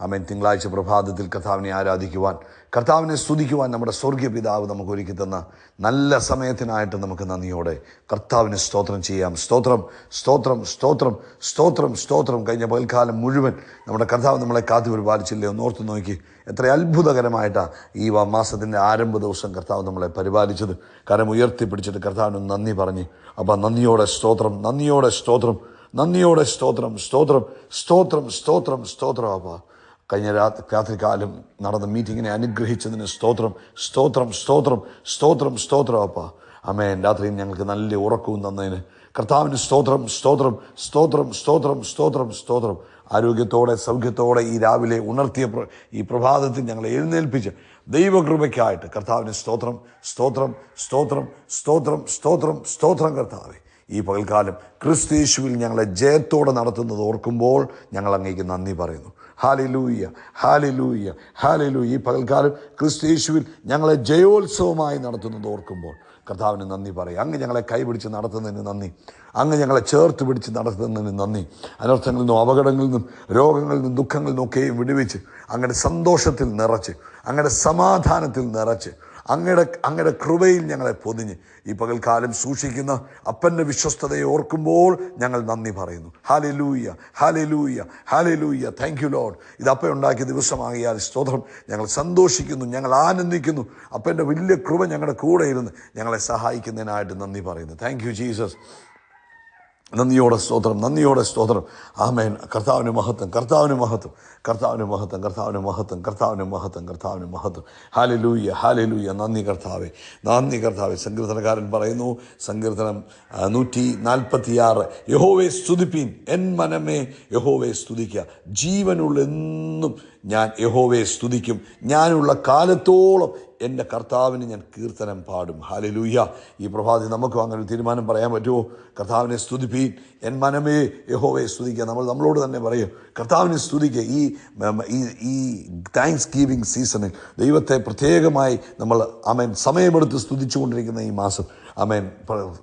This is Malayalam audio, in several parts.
അമേൻ തിങ്കളാഴ്ച പ്രഭാതത്തിൽ കർത്താവിനെ ആരാധിക്കുവാൻ കർത്താവിനെ സ്തുതിക്കുവാൻ നമ്മുടെ സ്വർഗീയ പിതാവ് നമുക്ക് ഒരുക്കി തന്ന നല്ല സമയത്തിനായിട്ട് നമുക്ക് നന്ദിയോടെ കർത്താവിനെ സ്തോത്രം ചെയ്യാം. സ്തോത്രം സ്തോത്രം സ്തോത്രം സ്തോത്രം സ്തോത്രം. കഴിഞ്ഞ പകൽക്കാലം മുഴുവൻ നമ്മുടെ കർത്താവ് നമ്മളെ കാത്തു പരിപാലിച്ചില്ലേ? ഒന്ന് ഓർത്ത് നോക്കി. എത്ര അത്ഭുതകരമായിട്ടാണ് ഈ മാസത്തിന്റെ ആരംഭ ദിവസം കർത്താവ് നമ്മളെ പരിപാലിച്ചത്. കരം ഉയർത്തിപ്പിടിച്ചിട്ട് കർത്താവിന് നന്ദി പറഞ്ഞ് അപ്പം നന്ദിയോടെ സ്തോത്രം നന്ദിയോടെ സ്തോത്രം നന്ദിയോടെ സ്തോത്രം സ്തോത്രം സ്തോത്രം സ്തോത്രം സ്തോത്രം അപ്പാ. കഴിഞ്ഞ രാത്രി രാത്രികാലം നടന്ന മീറ്റിങ്ങിനെ അനുഗ്രഹിച്ചതിന് സ്തോത്രം സ്തോത്രം സ്തോത്രം സ്തോത്രം സ്തോത്രം അപ്പ അമ്മേൻ രാത്രിയും ഞങ്ങൾക്ക് നല്ല ഉറക്കവും തന്നതിന് കർത്താവിന് സ്തോത്രം സ്തോത്രം സ്തോത്രം സ്തോത്രം സ്തോത്രം സ്തോത്രം ആരോഗ്യത്തോടെ സൗഖ്യത്തോടെ ഈ രാവിലെ ഉണർത്തിയ ഈ പ്രഭാതത്തിൽ ഞങ്ങളെ എഴുന്നേൽപ്പിച്ച് ദൈവകൃപയ്ക്കായിട്ട് കർത്താവിന് സ്തോത്രം സ്തോത്രം സ്തോത്രം സ്തോത്രം സ്തോത്രം സ്തോത്രം കർത്താവെ ഈ പകൽക്കാലം ക്രിസ്തീശുവിൽ ഞങ്ങളെ ജയത്തോടെ നടത്തുന്നത് ഓർക്കുമ്പോൾ ഞങ്ങൾ അങ്ങേക്ക് നന്ദി പറയുന്നു ഹാലിലൂയ്യ ഹാലിലൂയ്യ ഹാലിലൂയ്യ ഈ പകൽക്കാലം ക്രിസ്തു യേശുവിൽ ഞങ്ങളെ ജയോത്സവമായി നടത്തുന്നത് ഓർക്കുമ്പോൾ കർത്താവിന് നന്ദി പറയും. അങ്ങ് ഞങ്ങളെ കൈപിടിച്ച് നടത്തുന്നതിന് നന്ദി. അങ്ങ് ഞങ്ങളെ ചേർത്ത് പിടിച്ച് നടത്തുന്നതിന് നന്ദി. അനർത്ഥങ്ങളിൽ നിന്നും അപകടങ്ങളിൽ നിന്നും രോഗങ്ങളിൽ നിന്നും ദുഃഖങ്ങളിൽ നിന്നൊക്കെയും വിടുവിച്ച് അങ്ങയുടെ സന്തോഷത്തിൽ നിറച്ച് അങ്ങയുടെ സമാധാനത്തിൽ നിറച്ച് അങ്ങയുടെ അങ്ങയുടെ കൃപയിൽ ഞങ്ങളെ പൊതിഞ്ഞ് ഈ പകൽക്കാലം സൂക്ഷിക്കുന്ന അപ്പന്റെ വിശ്വസ്തതയെ ഓർക്കുമ്പോൾ ഞങ്ങൾ നന്ദി പറയുന്നു. ഹാലെ ലൂയ്യ ഹാലെ ലൂയ്യ ഹാലെ ലൂയ്യ താങ്ക് യു ലോഡ് ഇത് അപ്പ ഉണ്ടാക്കിയ ദിവസമാകിയാൽ സ്തോത്രം. ഞങ്ങൾ സന്തോഷിക്കുന്നു ഞങ്ങൾ ആനന്ദിക്കുന്നു. അപ്പന്റെ വലിയ കൃപ ഞങ്ങളുടെ കൂടെ ഇരുന്ന് ഞങ്ങളെ സഹായിക്കുന്നതിനായിട്ട് നന്ദി പറയുന്നു. താങ്ക് യു ജീസസ് നന്ദിയോടെ സ്തോത്രം നന്ദിയോടെ സ്തോത്രം. ആമേൻ. കർത്താവിന് മഹത്വം കർത്താവിന് മഹത്വം കർത്താവിന് മഹത്വം കർത്താവിന് മഹത്വം കർത്താവിന് മഹത്വം കർത്താവിന് മഹത്വം. ഹാലലൂയ ലൂയ്യ നന്ദി കർത്താവെ നന്ദി കർത്താവെ. സങ്കീർത്തനക്കാരൻ പറയുന്നു സങ്കീർത്തനം നൂറ്റി നാൽപ്പത്തിയാറ് യഹോവെ സ്തുതിപ്പീൻ എൻ മനമേ യഹോവെ സ്തുതിക്കുക ജീവനുള്ള എന്നും ഞാൻ യഹോവയെ സ്തുതിക്കും. ഞാനുള്ള കാലത്തോളം എന്റെ കർത്താവിന് ഞാൻ കീർത്തനം പാടും. ഹാലലൂയ ഈ പ്രഭാതി നമുക്കും അങ്ങനെ ഒരു തീരുമാനം പറയാൻ പറ്റുമോ? കർത്താവിനെ സ്തുതിപ്പീൻ. എൻ മനമേ യഹോവയെ സ്തുതിക്കുക നമ്മൾ നമ്മളോട് തന്നെ പറയും കർത്താവിനെ സ്തുതിക്കുക ഈ ഈ താങ്ക്സ് ഗീവിങ് സീസണിൽ ദൈവത്തെ പ്രത്യേകമായി നമ്മൾ അമേൻ സമയമെടുത്ത് സ്തുതിച്ചുകൊണ്ടിരിക്കുന്ന ഈ മാസം അമേൻ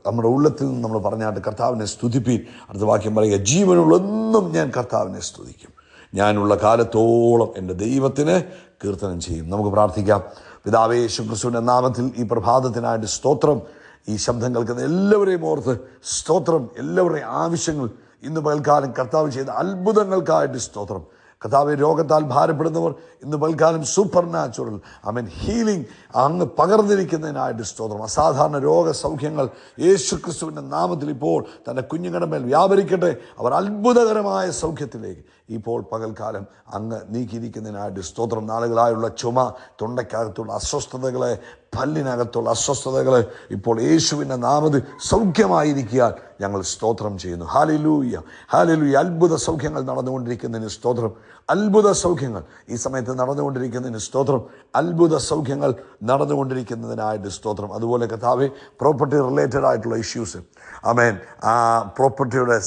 നമ്മുടെ ഉള്ളത്തിൽ നിന്ന് നമ്മൾ പറഞ്ഞാട്ട് കർത്താവിനെ സ്തുതിപ്പീൻ. അടുത്ത വാക്യം പറയുക ജീവനുള്ളൊന്നും ഞാൻ കർത്താവിനെ സ്തുതിക്കും. ഞാനുള്ള കാലത്തോളം എന്റെ ദൈവത്തിന് കീർത്തനം ചെയ്യും. നമുക്ക് പ്രാർത്ഥിക്കാം. പിതാവേ യേശുക്രിസ്തുവിന്റെ നാമത്തിൽ ഈ പ്രഭാതത്തിനായിട്ട് സ്തോത്രം. ഈ ശബ്ദം കേൾക്കുന്ന എല്ലാവരെയും ഓർത്ത് സ്തോത്രം. എല്ലാവരുടെയും ആവശ്യങ്ങൾ ഇന്ന് പകൽക്കാലം കർത്താവ് ചെയ്ത അത്ഭുതങ്ങൾക്കായിട്ട് സ്തോത്രം. കർത്താവ് രോഗത്താൽ ഭാരപ്പെടുന്നവർ ഇന്ന് പൽക്കാലം super natural I mean healing അങ്ങ് പകർന്നിരിക്കുന്നതിനായിട്ട് സ്തോത്രം. അസാധാരണ രോഗസൗഖ്യങ്ങൾ യേശു ക്രിസ്തുവിന്റെ നാമത്തിൽ ഇപ്പോൾ തന്റെ കുഞ്ഞുങ്ങളുടെ മേൽ വ്യാപരിക്കട്ടെ. അവർ അത്ഭുതകരമായ സൗഖ്യത്തിലേക്ക് ഇപ്പോൾ പകൽക്കാലം അങ്ങ് നീക്കിയിരിക്കുന്നതിനായിട്ട് സ്തോത്രം. നാളുകളായുള്ള ചുമ തൊണ്ടയ്ക്കകത്തുള്ള അസ്വസ്ഥതകളെ പല്ലിനകത്തുള്ള അസ്വസ്ഥതകൾ ഇപ്പോൾ യേശുവിന്റെ നാമത് സൗഖ്യമായിരിക്കാൻ ഞങ്ങൾ സ്തോത്രം ചെയ്യുന്നു. ഹാലിലൂയ ഹാലിലൂയ അത്ഭുത സൗഖ്യങ്ങൾ നടന്നുകൊണ്ടിരിക്കുന്നതിന് സ്തോത്രം. അത്ഭുത സൗഖ്യങ്ങൾ ഈ സമയത്ത് നടന്നുകൊണ്ടിരിക്കുന്നതിന് സ്തോത്രം. അത്ഭുത സൗഖ്യങ്ങൾ നടന്നുകൊണ്ടിരിക്കുന്നതിനായിട്ട് സ്തോത്രം. അതുപോലെ കഥാവെ പ്രോപ്പർട്ടി റിലേറ്റഡ് ആയിട്ടുള്ള ഇഷ്യൂസ് അമേൻ ആ പ്രോപ്പർട്ടിയുടെ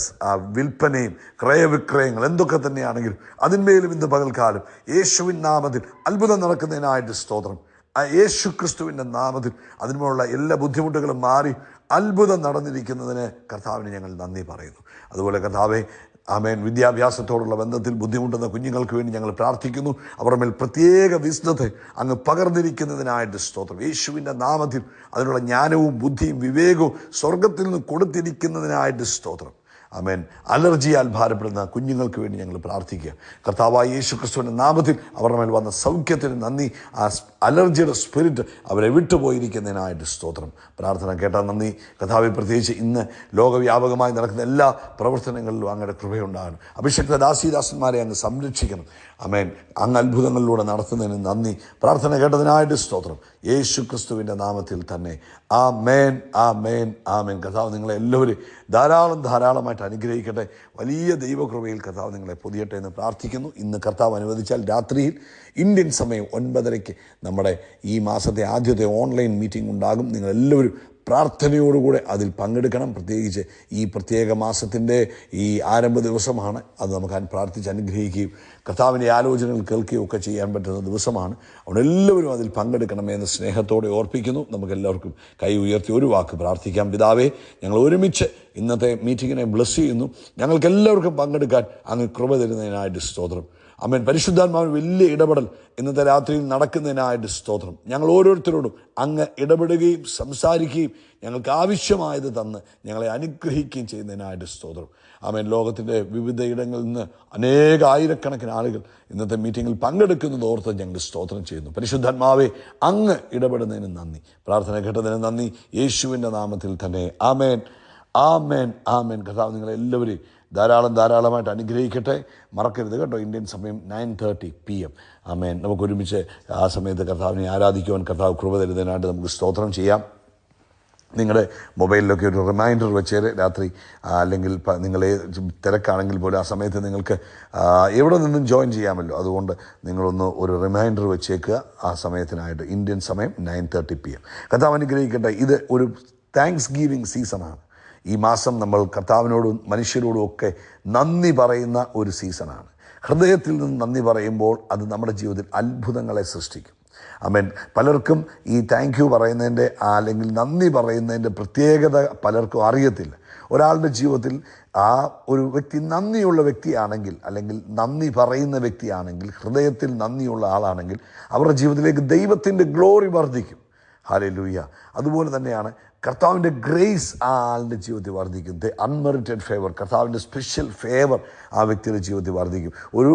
വിൽപ്പനയും ക്രയവിക്രയങ്ങൾ എന്തൊക്കെ തന്നെയാണെങ്കിലും അതിന്മേലും ഇന്ന് പകൽക്കാലം യേശുവിൻ നാമത്തിൽ അത്ഭുതം നടക്കുന്നതിനായിട്ട് സ്തോത്രം. ആ യേശു ക്രിസ്തുവിന്റെ നാമത്തിൽ അതിനുമുള്ള എല്ലാ ബുദ്ധിമുട്ടുകളും മാറി അത്ഭുതം നടന്നിരിക്കുന്നതിന് കർത്താവിന് ഞങ്ങൾ നന്ദി പറയുന്നു. അതുപോലെ കർത്താവെ ആമേൻ. വിദ്യാഭ്യാസത്തോടുള്ള ബന്ധത്തിൽ ബുദ്ധിമുട്ടുന്ന കുഞ്ഞുങ്ങൾക്ക് വേണ്ടി ഞങ്ങൾ പ്രാർത്ഥിക്കുന്നു. അവരുടെ മേൽ പ്രത്യേക വിസ്തത്തെ അങ്ങ് പകർന്നിരിക്കുന്നതിനായിട്ട് സ്തോത്രം. യേശുവിന്റെ നാമത്തിൽ അതിനുള്ള ജ്ഞാനവും ബുദ്ധിയും വിവേകവും സ്വർഗത്തിൽ നിന്ന് കൊടുത്തിരിക്കുന്നതിനായിട്ട് സ്തോത്രം. അമേൻ അലർജിയാൽ ഭാരപ്പെടുന്ന കുഞ്ഞുങ്ങൾക്ക് വേണ്ടി ഞങ്ങൾ പ്രാർത്ഥിക്കുക. കർത്താവായ യേശു ക്രിസ്തുവിന്റെ നാമത്തിൽ അവരുടെ മേൽ വന്ന സൗഖ്യത്തിന് നന്ദി. ആ അലർജിയുടെ സ്പിരിറ്റ് അവരെ വിട്ടുപോയിരിക്കുന്നതിനായിട്ട് സ്തോത്രം. പ്രാർത്ഥന കേട്ടാൽ നന്ദി. കഥാവി പ്രത്യേകിച്ച് ഇന്ന് ലോകവ്യാപകമായി നടക്കുന്ന എല്ലാ പ്രവർത്തനങ്ങളിലും അങ്ങയുടെ കൃപയുണ്ടാകണം. അഭിഷക്ത ദാസിദാസന്മാരെ അങ്ങ് സംരക്ഷിക്കണം. അമേൻ അങ്ങ് അത്ഭുതങ്ങളിലൂടെ നടത്തുന്നതിന് നന്ദി. പ്രാർത്ഥന കേട്ടതിനായിട്ട് സ്തോത്രം. യേശു ക്രിസ്തുവിന്റെ നാമത്തിൽ തന്നെ. ആ മേൻ ആ മേൻ ആ മേൻ കഥാവ് നിങ്ങളെ എല്ലാവരും ധാരാളം ധാരാളമായിട്ട് അനുഗ്രഹിക്കട്ടെ. വലിയ ദൈവകൃപയിൽ കർത്താവ് നിങ്ങളെ പൊതിയട്ടെ എന്ന് പ്രാർത്ഥിക്കുന്നു. ഇന്ന് കർത്താവ് അനുവദിച്ചാൽ രാത്രിയിൽ ഇന്ത്യൻ സമയം ഒൻപതരയ്ക്ക് നമ്മുടെ ഈ മാസത്തെ ആദ്യത്തെ ഓൺലൈൻ മീറ്റിംഗ് ഉണ്ടാകും. നിങ്ങളെല്ലാവരും പ്രാർത്ഥനയോടുകൂടെ അതിൽ പങ്കെടുക്കണം. പ്രത്യേകിച്ച് ഈ പ്രത്യേക മാസത്തിന്റെ ഈ ആരംഭ ദിവസമാണ്. അത് നമുക്ക് പ്രാർത്ഥിച്ച് അനുഗ്രഹിക്കുകയും കർത്താവിന്റെ ആലോചനകൾ കേൾക്കുകയും ഒക്കെ ചെയ്യാൻ പറ്റുന്ന ദിവസമാണ്. അവിടെ എല്ലാവരും അതിൽ പങ്കെടുക്കണമെന്ന് സ്നേഹത്തോടെ ഓർപ്പിക്കുന്നു. നമുക്ക് എല്ലാവർക്കും കൈ ഉയർത്തി ഒരു വാക്ക് പ്രാർത്ഥിക്കാം. പിതാവേ ഞങ്ങൾ ഒരുമിച്ച് ഇന്നത്തെ മീറ്റിങ്ങിനെ ബ്ലസ് ചെയ്യുന്നു. ഞങ്ങൾക്ക് എല്ലാവർക്കും പങ്കെടുക്കാൻ അങ്ങ് കൃപ തരുന്നതിനായിട്ട് സ്തോത്രം. അമ്മൻ പരിശുദ്ധാത്മാവിന് വലിയ ഇടപെടൽ ഇന്നത്തെ രാത്രിയിൽ നടക്കുന്നതിനായിട്ട് സ്തോത്രം. ഞങ്ങൾ ഓരോരുത്തരോടും അങ്ങ് ഇടപെടുകയും സംസാരിക്കുകയും ഞങ്ങൾക്ക് ആവശ്യമായത് തന്ന് ഞങ്ങളെ അനുഗ്രഹിക്കുകയും ചെയ്യുന്നതിനായിട്ട് സ്തോത്രം. ആമേൻ ലോകത്തിന്റെ വിവിധ ഇടങ്ങളിൽ നിന്ന് അനേക ആയിരക്കണക്കിന് ആളുകൾ ഇന്നത്തെ മീറ്റിങ്ങിൽ പങ്കെടുക്കുന്നത് ഓർത്ത് ഞങ്ങൾ സ്തോത്രം ചെയ്യുന്നു. പരിശുദ്ധാത്മാവെ അങ്ങ് ഇടപെടുന്നതിന് നന്ദി. പ്രാർത്ഥന കേട്ടതിന് നന്ദി. യേശുവിന്റെ നാമത്തിൽ തന്നെ ആമേൻ. ആമേൻ. ആമേൻ. കഥാവ് നിങ്ങളെല്ലാവരെയും ധാരാളം ധാരാളമായിട്ട് അനുഗ്രഹിക്കട്ടെ. മറക്കരുത് കേട്ടോ. ഇന്ത്യൻ സമയം നയൻ തേർട്ടി പി എം ആമേൻ. നമുക്ക് ഒരുമിച്ച് ആ സമയത്ത് കർത്താവിനെ ആരാധിക്കുവാൻ കർത്താവ് കൃപ തരുന്നതിനായിട്ട് നമുക്ക് സ്തോത്രം ചെയ്യാം. നിങ്ങളുടെ മൊബൈലിലൊക്കെ ഒരു റിമൈൻഡർ വെച്ചേര്. രാത്രി അല്ലെങ്കിൽ നിങ്ങൾ തിരക്കാണെങ്കിൽ പോലും ആ സമയത്ത് നിങ്ങൾക്ക് എവിടെ നിന്നും ജോയിൻ ചെയ്യാമല്ലോ. അതുകൊണ്ട് നിങ്ങളൊന്ന് ഒരു റിമൈൻഡർ വെച്ചേക്കുക. ആ സമയത്തിനായിട്ട് ഇന്ത്യൻ സമയം നയൻ തേർട്ടി പി എം കഥാവ് അനുഗ്രഹിക്കട്ടെ. ഇത് ഒരു താങ്ക്സ് ഗീവിങ് സീസണാണ് ഈ മാസം നമ്മൾ കർത്താവിനോടും മനുഷ്യരോടും ഒക്കെ നന്ദി പറയുന്ന ഒരു സീസണാണ്. ഹൃദയത്തിൽ നിന്ന് നന്ദി പറയുമ്പോൾ അത് നമ്മുടെ ജീവിതത്തിൽ അത്ഭുതങ്ങളെ സൃഷ്ടിക്കും. അമേൻ പലർക്കും ഈ താങ്ക് യു പറയുന്നതിന്റെ അല്ലെങ്കിൽ നന്ദി പറയുന്നതിന്റെ പ്രത്യേകത പലർക്കും അറിയത്തില്ല. ഒരാളുടെ ജീവിതത്തിൽ ആ ഒരു വ്യക്തി നന്ദിയുള്ള വ്യക്തിയാണെങ്കിൽ അല്ലെങ്കിൽ നന്ദി പറയുന്ന വ്യക്തിയാണെങ്കിൽ ഹൃദയത്തിൽ നന്ദിയുള്ള ആളാണെങ്കിൽ അവരുടെ ജീവിതത്തിലേക്ക് ദൈവത്തിന്റെ ഗ്ലോറി വർദ്ധിക്കും. ഹാലേ ലൂയ്യ അതുപോലെ തന്നെയാണ് കർത്താവിന്റെ ഗ്രേസ് ആ ആളുടെ ജീവിതത്തിൽ വർദ്ധിക്കും. The unmerited favour. കർത്താവിന്റെ സ്പെഷ്യൽ ഫേവർ ആ വ്യക്തിയുടെ ജീവിതത്തിൽ വർദ്ധിക്കും. ഒരു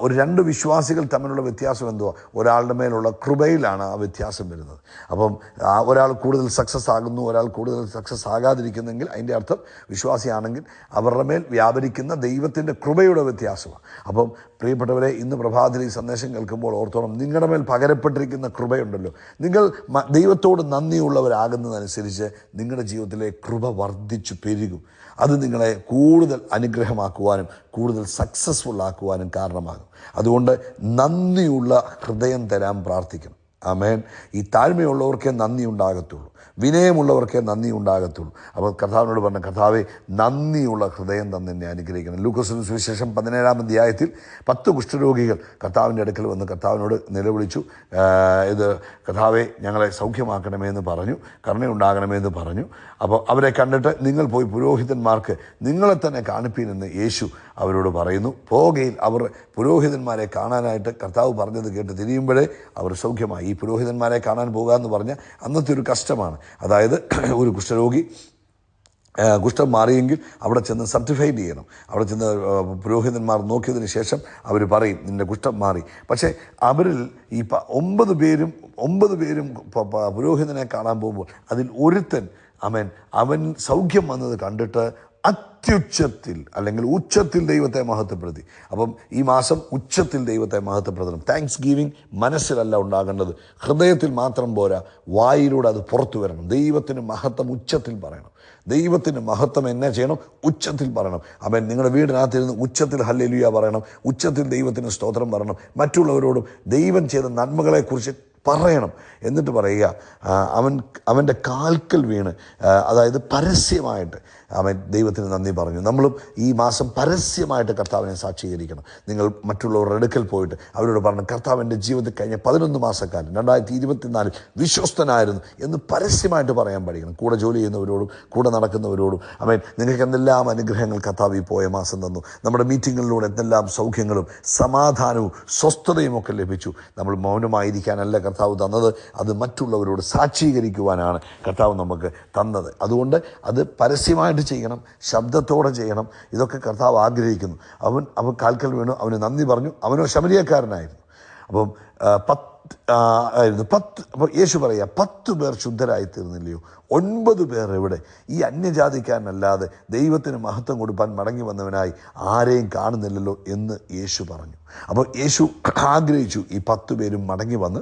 ഒരു രണ്ട് വിശ്വാസികൾ തമ്മിലുള്ള വ്യത്യാസം എന്തുവാ? ഒരാളുടെ മേലുള്ള കൃപയിലാണ് ആ വ്യത്യാസം വരുന്നത്. അപ്പം ഒരാൾ കൂടുതൽ സക്സസ് ആകുന്നു ഒരാൾ കൂടുതൽ സക്സസ് ആകാതിരിക്കുന്നെങ്കിൽ അതിന്റെ അർത്ഥം വിശ്വാസിയാണെങ്കിൽ അവരുടെ മേൽ വ്യാപരിക്കുന്ന ദൈവത്തിന്റെ കൃപയുടെ വ്യത്യാസമാണ്. അപ്പം പ്രിയപ്പെട്ടവരെ ഇന്ന് പ്രഭാതത്തിൽ ഈ സന്ദേശം കേൾക്കുമ്പോൾ ഓർത്തോണം നിങ്ങളുടെ മേൽ പകരപ്പെട്ടിരിക്കുന്ന കൃപയുണ്ടല്ലോ. നിങ്ങൾ ദൈവത്തോട് നന്ദിയുള്ളവരാകുന്നതനുസരിച്ച് നിങ്ങളുടെ ജീവിതത്തിലെ കൃപ വർദ്ധിച്ചു പെരുകും. അത് നിങ്ങളെ കൂടുതൽ അനുഗ്രഹമാക്കുവാനും കൂടുതൽ സക്സസ്ഫുൾ ആക്കുവാനും കാരണമാകും. അതുകൊണ്ട് നന്ദിയുള്ള ഹൃദയം തരാൻ പ്രാർത്ഥിക്കണം. ആമേൻ. ഈ താഴ്മയുള്ളവർക്കേ നന്ദി ഉണ്ടാകത്തുള്ളൂ. വിനയമുള്ളവർക്കേ നന്ദി ഉണ്ടാകത്തുള്ളൂ. അപ്പോൾ കർത്താവിനോട് പറഞ്ഞ കഥാവെ നന്ദിയുള്ള ഹൃദയം തന്നെ എന്നെ അനുഗ്രഹിക്കണം. ലൂക്കോസിന് സുവിശേഷം പതിനേഴാം അധ്യായത്തിൽ പത്ത് കുഷ്ഠരോഗികൾ കർത്താവിന്റെ അടുക്കൽ വന്ന് കർത്താവിനോട് നിലവിളിച്ചു. ഇത് കഥാവെ ഞങ്ങളെ സൗഖ്യമാക്കണമെന്ന് പറഞ്ഞു കരുണയുണ്ടാകണമെന്ന് പറഞ്ഞു. അപ്പോൾ അവരെ കണ്ടിട്ട് നിങ്ങൾ പോയി പുരോഹിതന്മാർക്ക് നിങ്ങളെ തന്നെ കാണിപ്പീനെന്ന് യേശു അവരോട് പറയുന്നു. പോകയിൽ അവർ പുരോഹിതന്മാരെ കാണാനായിട്ട് കർത്താവ് പറഞ്ഞത് കേട്ട് തിരിയുമ്പോഴേ അവർ സൗഖ്യമായി. ഈ പുരോഹിതന്മാരെ കാണാൻ പോകുക എന്ന് പറഞ്ഞാൽ അന്നത്തെ ഒരു കഷ്ടമാണ്. അതായത് ഒരു കുഷ്ഠരോഗി കുഷ്ഠം മാറിയെങ്കിൽ അവിടെ ചെന്ന് സർട്ടിഫൈഡ് ചെയ്യണം. അവിടെ ചെന്ന് പുരോഹിതന്മാർ നോക്കിയതിന് ശേഷം അവർ പറയും നിന്റെ കുഷ്ഠം മാറി. പക്ഷേ അവരിൽ ഈ ഒമ്പത് പേരും ഒമ്പത് പേരും പുരോഹിതനെ കാണാൻ പോകുമ്പോൾ അതിൽ ഒരുത്തൻ അവൻ അവൻ സൗഖ്യം വന്നത് കണ്ടിട്ട് അത്യുച്ചത്തിൽ അല്ലെങ്കിൽ ഉച്ചത്തിൽ ദൈവത്തെ മഹത്വപ്പെടുത്തി. അപ്പം ഈ മാസം ഉച്ചത്തിൽ ദൈവത്തെ മഹത്വപ്പെടുത്തണം. താങ്ക്സ് ഗീവിങ് മനസ്സിലല്ല ഉണ്ടാകേണ്ടത്. ഹൃദയത്തിൽ മാത്രം പോരാ. വായിലൂടെ അത് പുറത്തു വരണം. ദൈവത്തിന് മഹത്വം ഉച്ചത്തിൽ പറയണം. ദൈവത്തിന് മഹത്വം എന്നെ ചെയ്യണം? ഉച്ചത്തിൽ പറയണം. അവൻ നിങ്ങളുടെ വീടിനകത്തിരുന്ന് ഉച്ചത്തിൽ ഹല്ലേലൂയ പറയണം. ഉച്ചത്തിൽ ദൈവത്തിന് സ്തോത്രം പറയണം. മറ്റുള്ളവരോടും ദൈവം ചെയ്ത നന്മകളെക്കുറിച്ച് പറയണം. എന്നിട്ട് പറയുക അവൻ അവന്റെ കാൽക്കൽ വീണ്. അതായത് പരസ്യമായിട്ട് അവൻ ദൈവത്തിന് നന്ദി പറഞ്ഞു. നമ്മളും ഈ മാസം പരസ്യമായിട്ട് കർത്താവിനെ സാക്ഷീകരിക്കണം. നിങ്ങൾ മറ്റുള്ളവരുടെ അടുക്കൽ പോയിട്ട് അവരോട് പറഞ്ഞു കർത്താവിന്റെ ജീവിതത്തിൽ കഴിഞ്ഞ പതിനൊന്ന് മാസക്കാലം രണ്ടായിരത്തി ഇരുപത്തിനാലിൽ വിശ്വസ്തനായിരുന്നു എന്ന് പരസ്യമായിട്ട് പറയാൻ പഠിക്കണം. കൂടെ ജോലി ചെയ്യുന്നവരോടും കൂടെ നടക്കുന്നവരോടും. അവൻ നിങ്ങൾക്ക് എന്തെല്ലാം അനുഗ്രഹങ്ങൾ കർത്താവ് ഈ പോയ മാസം തന്നു. നമ്മുടെ മീറ്റിങ്ങുകളിലൂടെ എന്തെല്ലാം സൗഖ്യങ്ങളും സമാധാനവും സ്വസ്ഥതയും ഒക്കെ ലഭിച്ചു. നമ്മൾ മൗനമായിരിക്കാനല്ല കർത്താവ് തന്നത്. അത് മറ്റുള്ളവരോട് സാക്ഷീകരിക്കുവാനാണ് കർത്താവ് നമുക്ക് തന്നത്. അതുകൊണ്ട് അത് പരസ്യമായിട്ട് ചെയ്യണം ശബ്ദത്തോടെ ചെയ്യണം. ഇതൊക്കെ കർത്താവ് ആഗ്രഹിക്കുന്നു. അവൻ അവൻ കാൽക്കൽ വീണു അവന് നന്ദി പറഞ്ഞു അവനോ ശമരിയക്കാരനായിരുന്നു. അപ്പം പത്ത് ആയിരുന്നു. പത്ത് അപ്പോൾ യേശു പറയുക പത്ത് പേർ ശുദ്ധരായി തീർന്നില്ലയോ ഒൻപത് പേർ എവിടെ? ഈ അന്യജാതിക്കാരനല്ലാതെ ദൈവത്തിന് മഹത്വം കൊടുപ്പാൻ മടങ്ങി വന്നവനായി ആരെയും കാണുന്നില്ലല്ലോ എന്ന് യേശു പറഞ്ഞു. അപ്പോൾ യേശു ആഗ്രഹിച്ചു ഈ പത്ത് പേരും മടങ്ങി വന്ന്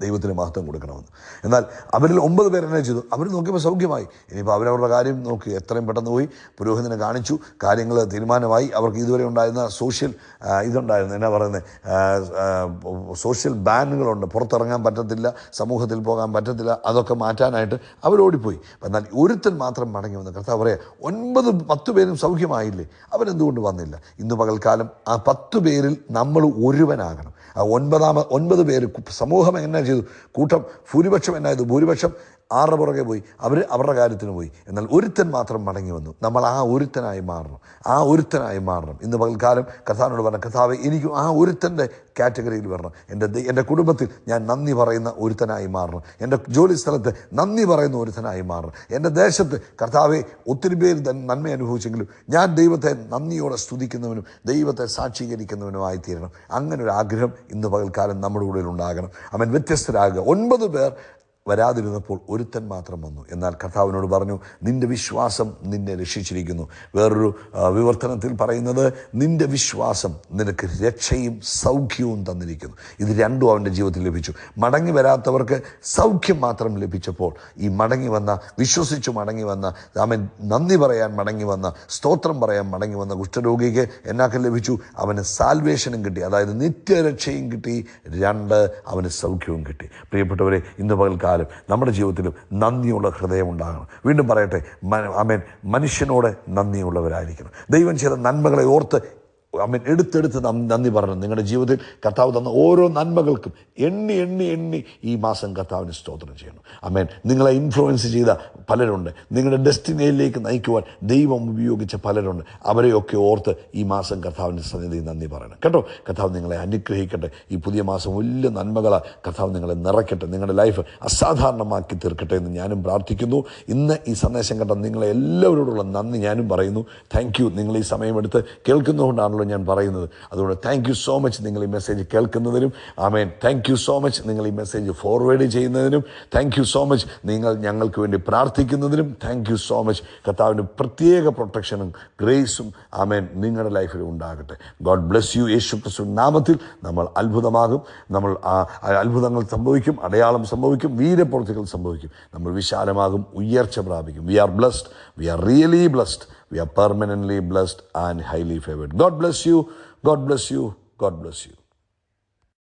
ദൈവത്തിന് മഹത്വം കൊടുക്കണമെന്ന്. എന്നാൽ അവരിൽ ഒമ്പത് പേർ എന്നെ ചെയ്തു. അവർ നോക്കിയപ്പോൾ സൗഖ്യമായി. ഇനിയിപ്പോൾ അവരവരുടെ കാര്യം നോക്കി. എത്രയും പെട്ടെന്ന് പോയി പുരോഹിതനെ കാണിച്ചു. കാര്യങ്ങൾ തീരുമാനമായി. അവർക്ക് ഇതുവരെ ഉണ്ടായിരുന്ന സോഷ്യൽ ഇതുണ്ടായിരുന്നു. എന്നാ പറയുന്നത് സോഷ്യൽ ബാനുകളുണ്ട്. പുറത്തിറങ്ങാൻ പറ്റത്തില്ല. സമൂഹത്തിൽ പോകാൻ പറ്റത്തില്ല. അതൊക്കെ മാറ്റാനായിട്ട് അവരോടിപ്പോയി എന്നാൽ ഒരുത്തൻ മാത്രം മടങ്ങി വന്ന് കർത്താവ് പറയുക ഒൻപത് പത്ത് പേരും സൗഖ്യമായില്ലേ? അവരെന്തുകൊണ്ട് വന്നില്ല? ഇന്ന് പകൽക്കാലം ആ പത്ത് പേരിൽ നമ്മൾ ഒരുവനാകണം. ആ ഒൻപതാമ ഒൻപത് പേര് സമൂഹം എങ്ങനെ ചെയ്തു. കൂട്ടം ഭൂരിപക്ഷം എന്നായത് ഭൂരിപക്ഷം ആറ് പുറകെ പോയി? അവർ അവരുടെ കാര്യത്തിന് പോയി. എന്നാൽ ഒരുത്തൻ മാത്രം മടങ്ങി വന്നു. നമ്മൾ ആ ഒരുത്തനായി മാറണം. ആ ഒരുത്തനായി മാറണം. ഇന്ന് പകൽക്കാലം കഥാനോട് പറഞ്ഞ കഥാവ് എനിക്കും ആ ഒരുത്തന്റെ കാറ്റഗറിയിൽ വരണം. എന്റെ എന്റെ കുടുംബത്തിൽ ഞാൻ നന്ദി പറയുന്ന ഒരുത്തനായി മാറണം. എന്റെ ജോലി സ്ഥലത്ത് നന്ദി പറയുന്ന ഒരുത്തനായി മാറണം. എന്റെ ദേശത്ത് കർത്താവെ ഒത്തിരി പേര് നന്മ അനുഭവിച്ചെങ്കിലും ഞാൻ ദൈവത്തെ നന്ദിയോടെ സ്തുതിക്കുന്നവനും ദൈവത്തെ സാക്ഷീകരിക്കുന്നവനുമായി തീരണം അങ്ങനെ ഒരു ആഗ്രഹം ഇന്ന് പകൽക്കാലം നമ്മുടെ ഉള്ളിൽ ഉണ്ടാകണം അവൻ വ്യത്യസ്തരാകുക. ഒൻപത് പേർ വരാതിരുന്നപ്പോൾ ഒരുത്തൻ മാത്രം വന്നു. എന്നാൽ കർത്താവിനോട് പറഞ്ഞു നിന്റെ വിശ്വാസം നിന്നെ രക്ഷിച്ചിരിക്കുന്നു. വേറൊരു വിവർത്തനത്തിൽ പറയുന്നത് നിന്റെ വിശ്വാസം നിനക്ക് രക്ഷയും സൗഖ്യവും തന്നിരിക്കുന്നു. ഇത് രണ്ടും അവന്റെ ജീവിതത്തിൽ ലഭിച്ചു. മടങ്ങി വരാത്തവർക്ക് സൗഖ്യം മാത്രം ലഭിച്ചപ്പോൾ ഈ മടങ്ങി വന്ന വിശ്വസിച്ചു മടങ്ങി വന്ന അവൻ നന്ദി പറയാൻ മടങ്ങി വന്ന സ്തോത്രം പറയാൻ മടങ്ങി വന്ന കുഷ്ഠരോഗിക്ക് എന്നാക്കം ലഭിച്ചു. അവന് സാൽവേഷനും കിട്ടി. അതായത് നിത്യരക്ഷയും കിട്ടി. രണ്ട് അവന് സൗഖ്യവും കിട്ടി. പ്രിയപ്പെട്ടവരെ ഇന്ന് പകൽക്കാലം നമ്മുടെ ജീവിതത്തിലും നന്ദിയുള്ള ഹൃദയം ഉണ്ടാകണം. വീണ്ടും പറയട്ടെ അമേൻ മനുഷ്യനോട് നന്ദിയുള്ളവരായിരിക്കണം. ദൈവം ചെയ്ത നന്മകളെ ഓർത്ത് അമ്മൻ എടുത്തെടുത്ത് നന്ദി പറഞ്ഞു നിങ്ങളുടെ ജീവിതത്തിൽ കർത്താവ് തന്ന ഓരോ നന്മകൾക്കും എണ്ണി എണ്ണി എണ്ണി ഈ മാസം കർത്താവിന് സ്തോത്രം ചെയ്യണം. അമ്മേൻ നിങ്ങളെ ഇൻഫ്ലുവൻസ് ചെയ്ത പലരുണ്ട്. നിങ്ങളുടെ ഡെസ്റ്റിനയിലേക്ക് നയിക്കുവാൻ ദൈവം ഉപയോഗിച്ച പലരുണ്ട്. അവരെയൊക്കെ ഓർത്ത് ഈ മാസം കർത്താവിന്റെ സന്നിധി നന്ദി പറയണം. കേട്ടോ? കർത്താവ് നിങ്ങളെ അനുഗ്രഹിക്കട്ടെ. ഈ പുതിയ മാസം വലിയ നന്മകളാ കർത്താവ് നിങ്ങളെ നിറയ്ക്കട്ടെ. നിങ്ങളുടെ ലൈഫ് അസാധാരണമാക്കി തീർക്കട്ടെ എന്ന് ഞാനും പ്രാർത്ഥിക്കുന്നു. ഇന്ന് ഈ സന്ദേശം കണ്ട നിങ്ങളെ എല്ലാവരോടുള്ള നന്ദി ഞാനും പറയുന്നു. താങ്ക് നിങ്ങൾ ഈ സമയമെടുത്ത് കേൾക്കുന്നതുകൊണ്ടാണല്ലോ ഞാൻ പറയുന്നത്. അതുകൊണ്ട് താങ്ക് യു സോ മച്ച് നിങ്ങൾ ഈ മെസ്സേജ് കേൾക്കുന്നതിനും ആമേൻ. താങ്ക് യു സോ മച്ച് നിങ്ങൾ ഈ മെസ്സേജ് ഫോർവേഡ് ചെയ്യുന്നതിനും താങ്ക് യു സോ മച്ച് നിങ്ങൾ ഞങ്ങൾക്ക് വേണ്ടി പ്രാർത്ഥിക്കുന്നതിനും താങ്ക് യു സോ മച്ച് കർത്താവിന്റെ പ്രത്യേക പ്രൊട്ടക്ഷനും ഗ്രേസും ആമേൻ നിങ്ങളുടെ ലൈഫിൽ ഉണ്ടാകട്ടെ. ഗോഡ് ബ്ലെസ് യു യേശു ക്രിസ്തു നാമത്തിൽ നമ്മൾ അത്ഭുതമാകും. നമ്മൾ അത്ഭുതങ്ങൾ സംഭവിക്കും അടയാളം സംഭവിക്കും വീരപ്രവൃത്തികൾ സംഭവിക്കും. നമ്മൾ വിശാലമാകും ഉയർച്ച പ്രാപിക്കും. We are blessed we are really blessed We are permanently blessed and highly favored. God bless you. God bless you. God bless you.